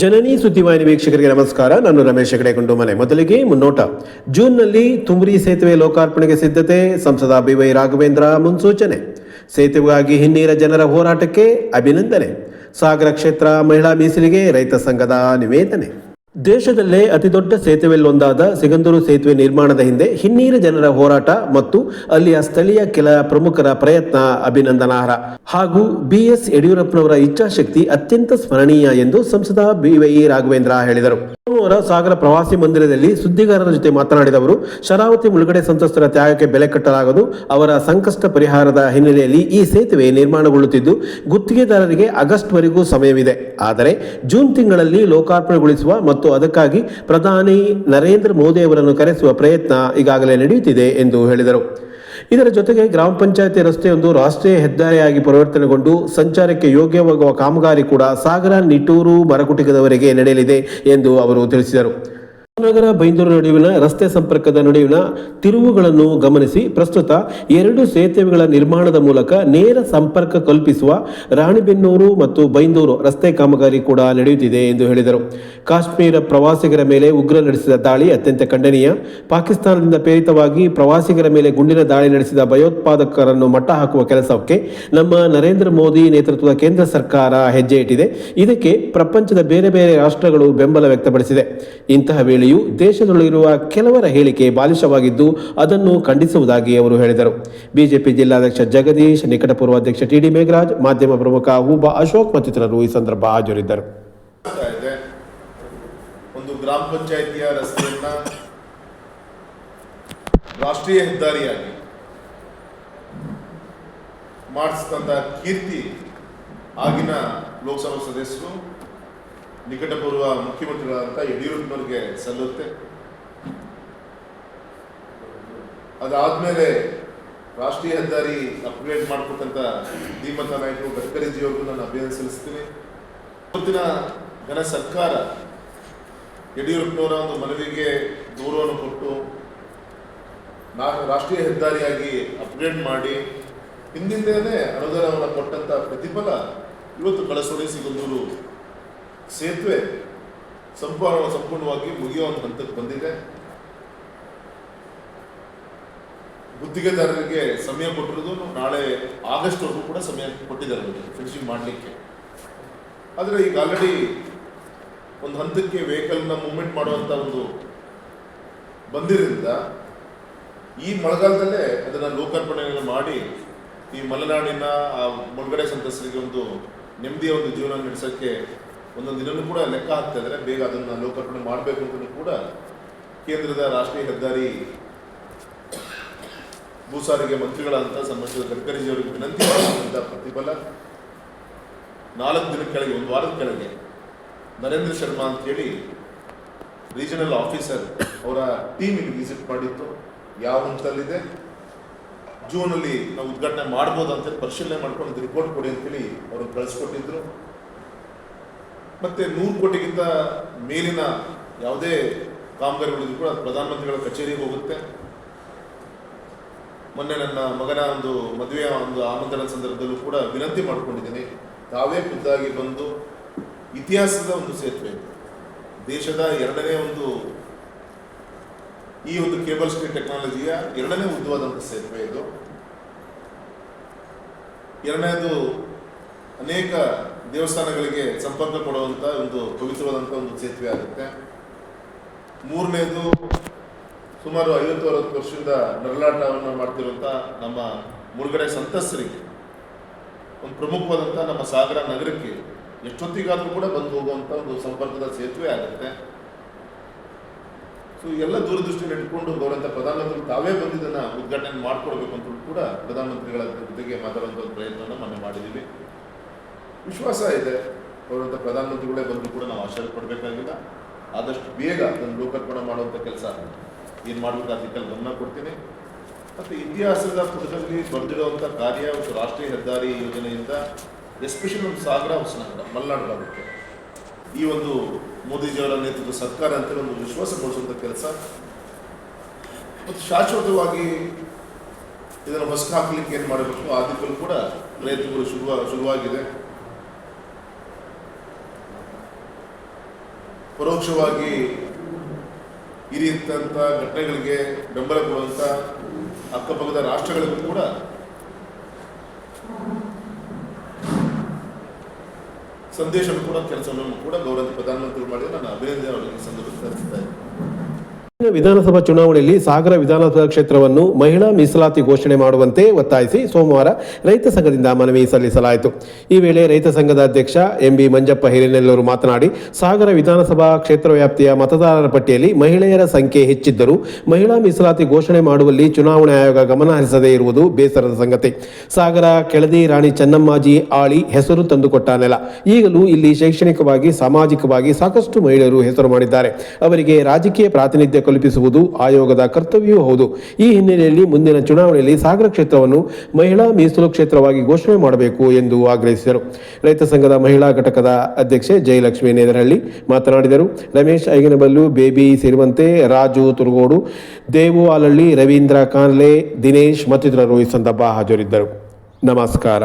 ಜನನಿ ಸುದ್ದಿವಾಹಿನಿ ವೀಕ್ಷಕರಿಗೆ ನಮಸ್ಕಾರ. ನಾನು ರಮೇಶ್ ಹೆಗಡೆ ಮನೆ ಮೊದಲಿಗೆ ಮುನ್ನೋಟ. ಜೂನ್ನಲ್ಲಿ ತುಮರಿ ಸೇತುವೆ ಲೋಕಾರ್ಪಣೆಗೆ ಸಿದ್ಧತೆ, ಸಂಸದ ಬಿವೈ ರಾಘವೇಂದ್ರ ಮುನ್ಸೂಚನೆ. ಸೇತುವೆಗಾಗಿ ಹಿನ್ನೀರ ಜನರ ಹೋರಾಟಕ್ಕೆ ಅಭಿನಂದನೆ. ಸಾಗರ ಕ್ಷೇತ್ರ ಮಹಿಳಾ ಮೀಸಲಿಗೆ ರೈತ ಸಂಘದ ನಿವೇದನೆ. ದೇಶದಲ್ಲೇ ಅತಿದೊಡ್ಡ ಸೇತುವೆಯಲ್ಲೊಂದಾದ ಸಿಗಂದೂರು ಸೇತುವೆ ನಿರ್ಮಾಣದ ಹಿಂದೆ ಹಿನ್ನೀರ ಜನರ ಹೋರಾಟ ಮತ್ತು ಅಲ್ಲಿಯ ಸ್ಥಳೀಯ ಕೆಲ ಪ್ರಮುಖರ ಪ್ರಯತ್ನ ಅಭಿನಂದನಾರ್ಹ. ಹಾಗೂ ಬಿಎಸ್ ಯಡಿಯೂರಪ್ಪನವರ ಇಚ್ಛಾಶಕ್ತಿ ಅತ್ಯಂತ ಸ್ಮರಣೀಯ ಎಂದು ಸಂಸದ ಬಿವೈ ರಾಘವೇಂದ್ರ ಹೇಳಿದರು. ಸೋಮವಾರ ಸಾಗರ ಪ್ರವಾಸಿ ಮಂದಿರದಲ್ಲಿ ಸುದ್ದಿಗಾರರ ಜೊತೆ ಮಾತನಾಡಿದ ಅವರು, ಶರಾವತಿ ಮುಳುಗಡೆ ಸಂತ್ರಸ್ತರ ತ್ಯಾಗಕ್ಕೆ ಬೆಲೆ ಕಟ್ಟಲಾಗದು, ಅವರ ಸಂಕಷ್ಟ ಪರಿಹಾರದ ಹಿನ್ನೆಲೆಯಲ್ಲಿ ಈ ಸೇತುವೆ ನಿರ್ಮಾಣಗೊಳ್ಳುತ್ತಿದ್ದು, ಗುತ್ತಿಗೆದಾರರಿಗೆ ಆಗಸ್ಟ್ವರೆಗೂ ಸಮಯವಿದೆ. ಆದರೆ ಜೂನ್ ತಿಂಗಳಲ್ಲಿ ಲೋಕಾರ್ಪಣೆಗೊಳಿಸುವ ಮತ್ತು ಅದಕ್ಕಾಗಿ ಪ್ರಧಾನಿ ನರೇಂದ್ರ ಮೋದಿ ಅವರನ್ನು ಕರೆಸುವ ಪ್ರಯತ್ನ ಈಗಾಗಲೇ ನಡೆಯುತ್ತಿದೆ ಎಂದು ಹೇಳಿದರು. ಇದರ ಜೊತೆಗೆ ಗ್ರಾಮ ಪಂಚಾಯತಿ ರಸ್ತೆಯೊಂದು ರಾಷ್ಟ್ರೀಯ ಹೆದ್ದಾರಿಯಾಗಿ ಪರಿವರ್ತನೆಗೊಂಡು ಸಂಚಾರಕ್ಕೆ ಯೋಗ್ಯವಾಗುವ ಕಾಮಗಾರಿ ಕೂಡ ಸಾಗರ ನಿಟ್ಟೂರು ಮರಕುಟಿಕದವರೆಗೆ ನಡೆಯಲಿದೆ ಎಂದು ಅವರು ತಿಳಿಸಿದರು. ನಗರ, ಬೈಂದೂರು ನಡುವಿನ ರಸ್ತೆ ಸಂಪರ್ಕದ ನಡುವಿನ ತಿರುವುಗಳನ್ನು ಗಮನಿಸಿ, ಪ್ರಸ್ತುತ ಎರಡು ಸೇತುವೆಗಳ ನಿರ್ಮಾಣದ ಮೂಲಕ ನೇರ ಸಂಪರ್ಕ ಕಲ್ಪಿಸುವ ರಾಣಿಬೆನ್ನೂರು ಮತ್ತು ಬೈಂದೂರು ರಸ್ತೆ ಕಾಮಗಾರಿ ಕೂಡ ನಡೆಯುತ್ತಿದೆ ಎಂದು ಹೇಳಿದರು. ಕಾಶ್ಮೀರ ಪ್ರವಾಸಿಗರ ಮೇಲೆ ಉಗ್ರ ನಡೆಸಿದ ದಾಳಿ ಅತ್ಯಂತ ಖಂಡನೀಯ. ಪಾಕಿಸ್ತಾನದಿಂದ ಪ್ರೇರಿತವಾಗಿ ಪ್ರವಾಸಿಗರ ಮೇಲೆ ಗುಂಡಿನ ದಾಳಿ ನಡೆಸಿದ ಭಯೋತ್ಪಾದಕರನ್ನು ಮಟ್ಟ ಹಾಕುವ ಕೆಲಸಕ್ಕೆ ನಮ್ಮ ನರೇಂದ್ರ ಮೋದಿ ನೇತೃತ್ವದ ಕೇಂದ್ರ ಸರ್ಕಾರ ಹೆಜ್ಜೆ ಇಟ್ಟಿದೆ. ಇದಕ್ಕೆ ಪ್ರಪಂಚದ ಬೇರೆ ಬೇರೆ ರಾಷ್ಟ್ರಗಳು ಬೆಂಬಲ ವ್ಯಕ್ತಪಡಿಸಿದೆ. ಇಂತಹ ವೇಳೆಯೂ ದೇಶದಲ್ಲಿರುವ ಕೆಲವರ ಹೇಳಿಕೆ ಬಾಲಿಶವಾಗಿದ್ದು ಅದನ್ನು ಖಂಡಿಸುವುದಾಗಿ ಅವರು ಹೇಳಿದರು. ಬಿಜೆಪಿ ಜಿಲ್ಲಾಧ್ಯಕ್ಷ ಜಗದೀಶ್, ನಿಕಟಪೂರ್ವ ಅಧ್ಯಕ್ಷ ಟಿಡಿ ಮೇಘರಾಜ್, ಮಾಧ್ಯಮ ಪ್ರಮುಖ ಹೂಬಾ ಅಶೋಕ್ ಮತ್ತಿತರರು ಈ ಸಂದರ್ಭ ಹಾಜರಿದ್ದರು. ಒಂದು ಗ್ರಾಮ ಪಂಚಾಯಿತಿಯ ರಸ್ತೆಯನ್ನ ರಾಷ್ಟ್ರೀಯ ಹೆದ್ದಾರಿಯಾಗಿ ಕೀರ್ತಿ ಆಗಿನ ಲೋಕಸಭಾ ಸದಸ್ಯರು ನಿಕಟಪೂರ್ವ ಮುಖ್ಯಮಂತ್ರಿಗಳಾದಂಥ ಯಡಿಯೂರಪ್ಪನವ್ರಿಗೆ ಸಲ್ಲುತ್ತೆ. ಅದಾದ್ಮೇಲೆ ರಾಷ್ಟ್ರೀಯ ಹೆದ್ದಾರಿ ಅಪ್ಗ್ರೇಡ್ ಮಾಡ್ಕೊಟ್ಟಂತ ಧೀಮಂತ ನಾಯಕರು ಗಡ್ಕರಿಜಿಯವ್ರಿಗೂ ನಾನು ಅಭಿನಂದನೆ ಸಲ್ಲಿಸ್ತೀನಿ. ಇವತ್ತಿನ ಘನ ಸರ್ಕಾರ ಯಡಿಯೂರಪ್ಪನವರ ಒಂದು ಮನವಿಗೆ ದೂರವನ್ನು ಕೊಟ್ಟು ನಾ- ರಾಷ್ಟ್ರೀಯ ಹೆದ್ದಾರಿಯಾಗಿ ಅಪ್ಗ್ರೇಡ್ ಮಾಡಿ ಹಿಂದಿಂದೇನೆ ಅನುದಾನವನ್ನು ಕೊಟ್ಟಂತ ಪ್ರತಿಫಲ ಇವತ್ತು ಕಳಸೋಡಿ ಸಿಗಂದೂರು ಸೇತುವೆ ಸಂಪೂರ್ಣ ಸಂಪೂರ್ಣವಾಗಿ ಮುಗಿಯುವ ಒಂದು ಹಂತಕ್ಕೆ ಬಂದಿದೆ. ಗುತ್ತಿಗೆದಾರರಿಗೆ ಸಮಯ ಕೊಟ್ಟಿರೋದು, ನಾಳೆ ಆಗಸ್ಟ್ ವರೆಗೂ ಕೂಡ ಸಮಯ ಕೊಟ್ಟಿದ್ದಾರೆ ಫಿನಿಶಿಂಗ್ ಮಾಡಲಿಕ್ಕೆ. ಆದರೆ ಈಗ ಆಲ್ರೆಡಿ ಒಂದು ಹಂತಕ್ಕೆ ವೆಹಿಕಲ್ನ ಮೂವ್ಮೆಂಟ್ ಮಾಡುವಂಥ ಒಂದು ಬಂದಿರೋದ್ರಿಂದ, ಈ ಮಳೆಗಾಲದಲ್ಲೇ ಅದನ್ನು ಲೋಕಾರ್ಪಣೆಯನ್ನು ಮಾಡಿ, ಈ ಮಲೆನಾಡಿನ ಆ ಮುಳುಗಡೆ ಸಂತಸರಿಗೆ ಒಂದು ನೆಮ್ಮದಿಯ ಒಂದು ಜೀವನ ನಡೆಸೋಕ್ಕೆ ಒಂದೊಂದು ದಿನನೂ ಕೂಡ ಲೆಕ್ಕ ಹಾಕ್ತಾ ಇದ್ದಾರೆ ಬೇಗ ಅದನ್ನು ಲೋಕಾರ್ಪಣೆ ಮಾಡಬೇಕು ಅಂತಲೂ ಕೂಡ ಕೇಂದ್ರದ ರಾಷ್ಟ್ರೀಯ ಹೆದ್ದಾರಿ ಭೂ ಸಾರಿಗೆ ಮಂತ್ರಿಗಳಾದಂಥ ಸಂಬಂಧಿಸಿದ ಗಡ್ಕರಿಜಿಯವರಿಗೆ ವಿನಂತಿ ಪ್ರತಿಫಲ ನಾಲ್ಕು ದಿನ ಕೆಳಗೆ, ಒಂದು ವಾರದ ಕೆಳಗೆ ನರೇಂದ್ರ ಶರ್ಮಾ ಅಂತೇಳಿ ರೀಜನಲ್ ಆಫೀಸರ್ ಅವರ ಟೀಮ್ ಇಲ್ಲಿ ವಿಸಿಟ್ ಮಾಡಿತ್ತು. ಯಾವ ಹಂತದಲ್ಲಿದೆ? ಜೂನಲ್ಲಿ ನಾವು ಉದ್ಘಾಟನೆ ಮಾಡ್ಬೋದು ಅಂತ ಪರಿಶೀಲನೆ ಮಾಡ್ಕೊಂಡು ರಿಪೋರ್ಟ್ ಕೊಡಿ ಅಂತೇಳಿ ಅವ್ರನ್ನ ಕಳಿಸ್ಕೊಟ್ಟಿದ್ರು. ಮತ್ತೆ ನೂರು ಕೋಟಿಗಿಂತ ಮೇಲಿನ ಯಾವುದೇ ಕಾಮಗಾರಿಗಳಿದ್ರು ಕೂಡ ಅದು ಪ್ರಧಾನಮಂತ್ರಿಗಳ ಕಚೇರಿಗೆ ಹೋಗುತ್ತೆ. ಮೊನ್ನೆ ನನ್ನ ಮಗನ ಒಂದು ಮದುವೆಯ ಒಂದು ಆಮಂತ್ರಣ ಸಂದರ್ಭದಲ್ಲೂ ಕೂಡ ವಿನಂತಿ ಮಾಡಿಕೊಂಡಿದ್ದೀನಿ. ತಾವೇ ಖುದ್ದಾಗಿ ಬಂದು ಇತಿಹಾಸದ ಒಂದು ಸೇತುವೆ. ದೇಶದ ಎರಡನೇ ಒಂದು ಈ ಒಂದು ಕೇಬಲ್ ಸ್ಟೇ ಟೆಕ್ನಾಲಜಿಯ ಎರಡನೇ ಉದ್ದವಾದಂಥ ಸೇತುವೆ ಇದು. ಎರಡನೇದು ಅನೇಕ ದೇವಸ್ಥಾನಗಳಿಗೆ ಸಂಪರ್ಕ ಕೊಡುವಂಥ ಒಂದು ಪವಿತ್ರವಾದಂಥ ಒಂದು ಸೇತುವೆ ಆಗುತ್ತೆ. ಮೂರನೇದು, ಸುಮಾರು ಐವತ್ತು ಅರವತ್ತು ವರ್ಷದಿಂದ ನರಳಾಟವನ್ನು ಮಾಡ್ತಿರುವಂಥ ನಮ್ಮ ಮುರುಗಡೆ ಸಂತಸ್ತರಿಗೆ, ಒಂದು ಪ್ರಮುಖವಾದಂಥ ನಮ್ಮ ಸಾಗರ ನಗರಕ್ಕೆ ಎಷ್ಟೊತ್ತಿಗಾದರೂ ಕೂಡ ಬಂದು ಹೋಗುವಂಥ ಒಂದು ಸಂಪರ್ಕದ ಸೇತುವೆ ಆಗುತ್ತೆ. ಸೊ ಎಲ್ಲ ದೂರದೃಷ್ಟಿಯನ್ನು ಇಟ್ಕೊಂಡು ಗೌರವಂತ ಪ್ರಧಾನಮಂತ್ರಿ ತಾವೇ ಬಂದಿದ್ದನ್ನು ಉದ್ಘಾಟನೆ ಮಾಡ್ಕೊಡ್ಬೇಕು ಅಂತ ಕೂಡ ಪ್ರಧಾನಮಂತ್ರಿಗಳ ಜೊತೆಗೆ ಮಾತಾಡುವಂಥ ಪ್ರಯತ್ನವನ್ನು ಮೊನ್ನೆ ಮಾಡಿದ್ದೀವಿ. ವಿಶ್ವಾಸ ಇದೆ. ಅವರಂಥ ಪ್ರಧಾನಮಂತ್ರಿಗಳೇ ಬಂದರೂ ಕೂಡ ನಾವು ಆಶ್ಚರ್ಯ ಪಡಬೇಕಾಗಿಲ್ಲ ಆದಷ್ಟು ಬೇಗ ಅದನ್ನು ಲೋಕಾರ್ಪಣೆ ಮಾಡುವಂಥ ಕೆಲಸ ಏನು ಮಾಡಬೇಕು ಅದಕ್ಕೆ ಗಮನ ಕೊಡ್ತೀನಿ. ಮತ್ತು ಇತಿಹಾಸದ ಪುಟದಲ್ಲಿ ಬರೆದಿರುವಂಥ ಕಾರ್ಯ, ಒಂದು ರಾಷ್ಟ್ರೀಯ ಹೆದ್ದಾರಿ ಯೋಜನೆಯಿಂದ ಎಸ್ಪೆಷಲಿ ಒಂದು ಸಾಗರ ಹೊಸನಗರ, ಮಲೆನಾಡು ಭಾಗಕ್ಕೆ. ಈ ಒಂದು ಮೋದಿಜಿಯವರ ನೇತೃತ್ವದ ಸರ್ಕಾರ ಅಂತ ಒಂದು ವಿಶ್ವಾಸ ಮೂಡಿಸುವಂಥ ಕೆಲಸ. ಮತ್ತು ಶಾಶ್ವತವಾಗಿ ಇದನ್ನು ಹೊಸ ಹಾಕಲಿಕ್ಕೆ ಏನು ಮಾಡಬೇಕು? ಆ ದಿಕ್ಕಲ್ಲೂ ಕೂಡ ಪ್ರಯತ್ನಗಳು ಶುರುವ ಶುರುವಾಗಿದೆ. ಪರೋಕ್ಷವಾಗಿ ಈ ರೀತಿಯಂಥ ಘಟನೆಗಳಿಗೆ ಬೆಂಬಲ ಕೊಡುವಂಥ ಅಕ್ಕಪಕ್ಕದ ರಾಷ್ಟ್ರಗಳಿಗೂ ಕೂಡ ಸಂದೇಶವನ್ನು ಕೂಡ, ಕೆಲಸವನ್ನು ಕೂಡ ಗೌರವ ಪ್ರಧಾನಮಂತ್ರಿಗಳು ಮಾಡಿದ್ರೆ ನಾನು ಅಭಿನಂದನೆ ಅವರಿಗೆ ಸಂದರ್ಭ ಸಂದರ್ಭದಲ್ಲಿ ಇದ್ದೀನಿ. ವಿಧಾನಸಭಾ ಚುನಾವಣೆಯಲ್ಲಿ ಸಾಗರ ವಿಧಾನಸಭಾ ಕ್ಷೇತ್ರವನ್ನು ಮಹಿಳಾ ಮೀಸಲಾತಿ ಘೋಷಣೆ ಮಾಡುವಂತೆ ಒತ್ತಾಯಿಸಿ ಸೋಮವಾರ ರೈತ ಸಂಘದಿಂದ ಮನವಿ ಸಲ್ಲಿಸಲಾಯಿತು. ಈ ವೇಳೆ ರೈತ ಸಂಘದ ಅಧ್ಯಕ್ಷ ಎಂಬಿ ಮಂಜಪ್ಪ ಹಿರೇನೆಲ್ಲೂರು ಮಾತನಾಡಿ, ಸಾಗರ ವಿಧಾನಸಭಾ ಕ್ಷೇತ್ರ ವ್ಯಾಪ್ತಿಯ ಮತದಾರರ ಪಟ್ಟಿಯಲ್ಲಿ ಮಹಿಳೆಯರ ಸಂಖ್ಯೆ ಹೆಚ್ಚಿದ್ದರೂ ಮಹಿಳಾ ಮೀಸಲಾತಿ ಘೋಷಣೆ ಮಾಡುವಲ್ಲಿ ಚುನಾವಣಾ ಆಯೋಗ ಗಮನ ಹರಿಸದೇ ಇರುವುದು ಬೇಸರದ ಸಂಗತಿ. ಸಾಗರ ಕೆಳದಿ ರಾಣಿ ಚೆನ್ನಮ್ಮಾಜಿ ಆಳಿ ಹೆಸರು ತಂದುಕೊಟ್ಟ ನೆಲ. ಈಗಲೂ ಇಲ್ಲಿ ಶೈಕ್ಷಣಿಕವಾಗಿ, ಸಾಮಾಜಿಕವಾಗಿ ಸಾಕಷ್ಟು ಮಹಿಳೆಯರು ಹೆಸರು ಮಾಡಿದ್ದಾರೆ. ಅವರಿಗೆ ರಾಜಕೀಯ ಪ್ರಾತಿನಿಧ್ಯ ಕಲ್ಪಿಸುವುದು ಆಯೋಗದ ಕರ್ತವ್ಯವೂ ಹೌದು. ಈ ಹಿನ್ನೆಲೆಯಲ್ಲಿ ಮುಂದಿನ ಚುನಾವಣೆಯಲ್ಲಿ ಸಾಗರ ಕ್ಷೇತ್ರವನ್ನು ಮಹಿಳಾ ಮೀಸಲು ಕ್ಷೇತ್ರವಾಗಿ ಘೋಷಣೆ ಮಾಡಬೇಕು ಎಂದು ಆಗ್ರಹಿಸಿದರು. ರೈತ ಸಂಘದ ಮಹಿಳಾ ಘಟಕದ ಅಧ್ಯಕ್ಷೆ ಜಯಲಕ್ಷ್ಮಿ ನೇದರಹಳ್ಳಿ ಮಾತನಾಡಿದರು. ರಮೇಶ್ ಐಗನಬಲ್ಲು, ಬೇಬಿ ಸೇರಿದಂತೆ ರಾಜು ತುರುಗೋಡು ದೇವು ಆಲಳ್ಳಿ ರವೀಂದ್ರ ಕಾನ್ಲೆ, ದಿನೇಶ್ ಮತ್ತಿತರರು ಈ ಸಂದರ್ಭ ಹಾಜರಿದ್ದರು. ನಮಸ್ಕಾರ.